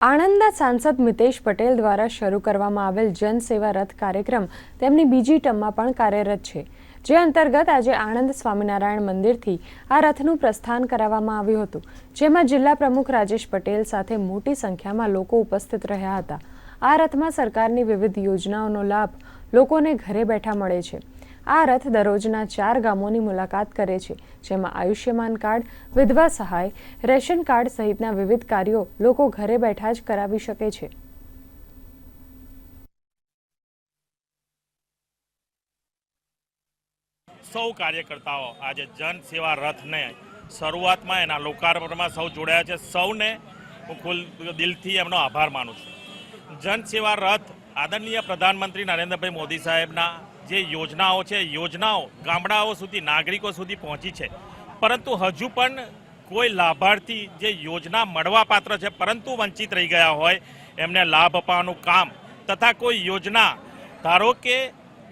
આણંદના સાંસદ મિતેશ પટેલ દ્વારા શરૂ કરવામાં આવેલ જન સેવા રથ કાર્યક્રમ તેમની બીજી ટર્મમાં પણ કાર્યરત છે. જે અંતર્ગત આજે આણંદ સ્વામિનારાયણ મંદિરથી આ રથનું પ્રસ્થાન કરાવવામાં આવ્યું હતું, જેમાં જિલ્લા પ્રમુખ રાજેશ પટેલ સાથે મોટી સંખ્યામાં લોકો ઉપસ્થિત રહ્યા હતા. આ રથમાં સરકારની વિવિધ યોજનાઓનો લાભ લોકોને ઘરે બેઠા મળે છે. આ રથ દરરોજના ચાર ગામોની મુલાકાત કરે છે, જેમાં આયુષ્યમાન કાર્ડ, વિધવા સહાય, રેશન કાર્ડ સહિતના વિવિધ કાર્યો લોકો ઘરે બેઠા જ કરાવી શકે છે. સૌ કાર્યકર્તાઓ આજે જન સેવા રથને શરૂઆતમાં એના લોકાર્પણમાં સૌ જોડાયા છે. સૌને હું ખુલ દિલથી એમનો આભાર માનું છું. જન સેવા રથ આદરણીય પ્રધાનમંત્રી નરેન્દ્રભાઈ મોદી સાહેબના જે યોજનાઓ છે, યોજનાઓ ગામડાઓ સુધી, નાગરિકો સુધી પહોંચી છે. પરંતુ હજુ પણ કોઈ લાભાર્થી જે યોજના મળવા પાત્ર છે, પરંતુ વંચિત રહી ગયા હોય, એમને લાભ અપાવવાનું કામ તથા કોઈ યોજના, ધારો કે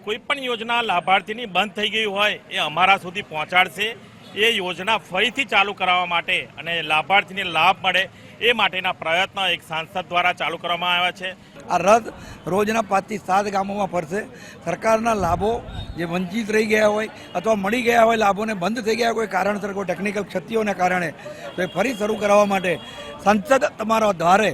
કોઈ પણ યોજના લાભાર્થીની બંધ થઈ ગઈ હોય, એ અમારા સુધી પહોંચાડશે. એ યોજના ફરીથી ચાલુ કરાવવા માટે અને લાભાર્થીને લાભ મળે એ માટેના પ્રયત્નો એક સાંસદ દ્વારા ચાલુ કરવામાં આવ્યા છે. આ રથ રોજના પાંચથી સાત ગામોમાં ફરશે. સરકારના લાભો જે વંચિત રહી ગયા હોય અથવા મળી ગયા હોય, લાભોને બંધ થઈ ગયા કોઈ કારણસર, કોઈ ટેકનિકલ ક્ષતિઓને કારણે, તો એ ફરી શરૂ કરાવવા માટે સંસદ તમારા દ્વારે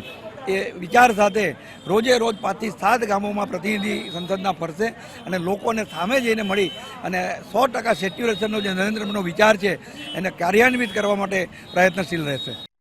એ વિચાર સાથે રોજે રોજ પાંચથી સાત ગામોમાં પ્રતિનિધિ સંસદના ફરશે અને લોકોને સામે જઈને મળી અને સો ટકા સેચ્યુરેશનનો જે નરેન્દ્ર મોદીનો વિચાર છે, એને કાર્યાન્વિત કરવા માટે પ્રયત્નશીલ રહેશે.